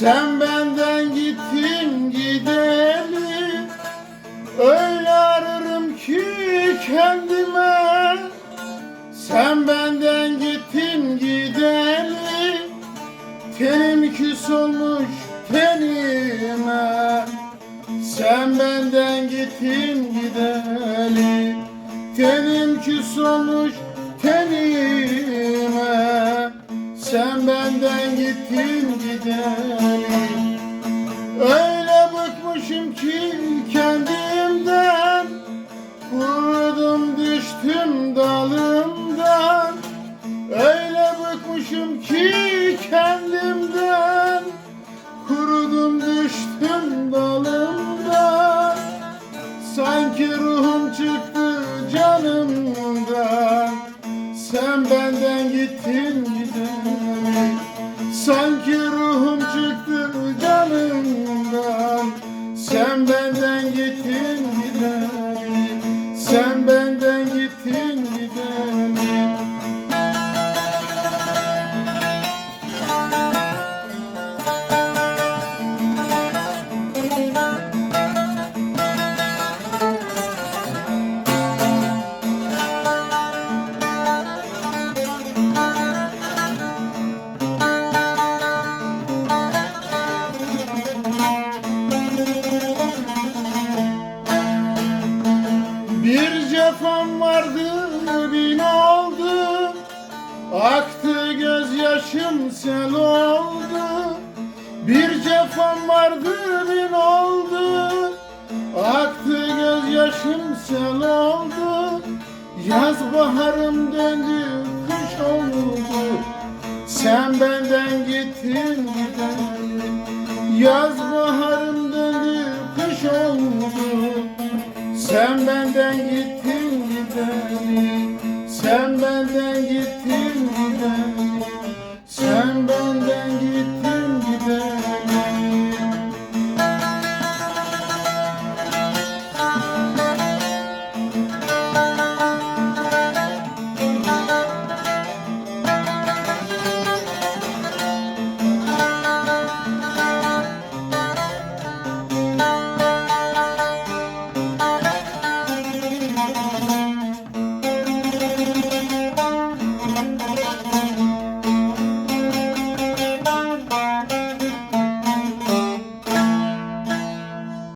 Sen benden gittin gideli Öyle ararım ki kendime. Sen benden gittin gideli Tenim küs olmuş tenime. Sen benden gittin gideli Tenim küs olmuş tenime. Sen benden gittin gideli Öyle bıkmışım ki kendimden. Kurudum düştüm dalımdan. Öyle bıkmışım ki kendimden. Kurudum düştüm dalımdan. Sanki ruhum çıktı canımdan. Sen benden gittin gideli Sanki gittin Aktı gözyaşım sel oldu Bir cefam vardı bin oldu. Aktı gözyaşım sel oldu Yaz baharım döndü kış oldu. Sen benden gittin gideli Yaz baharım döndü kış oldu. Sen benden gittin gideli Sen benden gittin gideli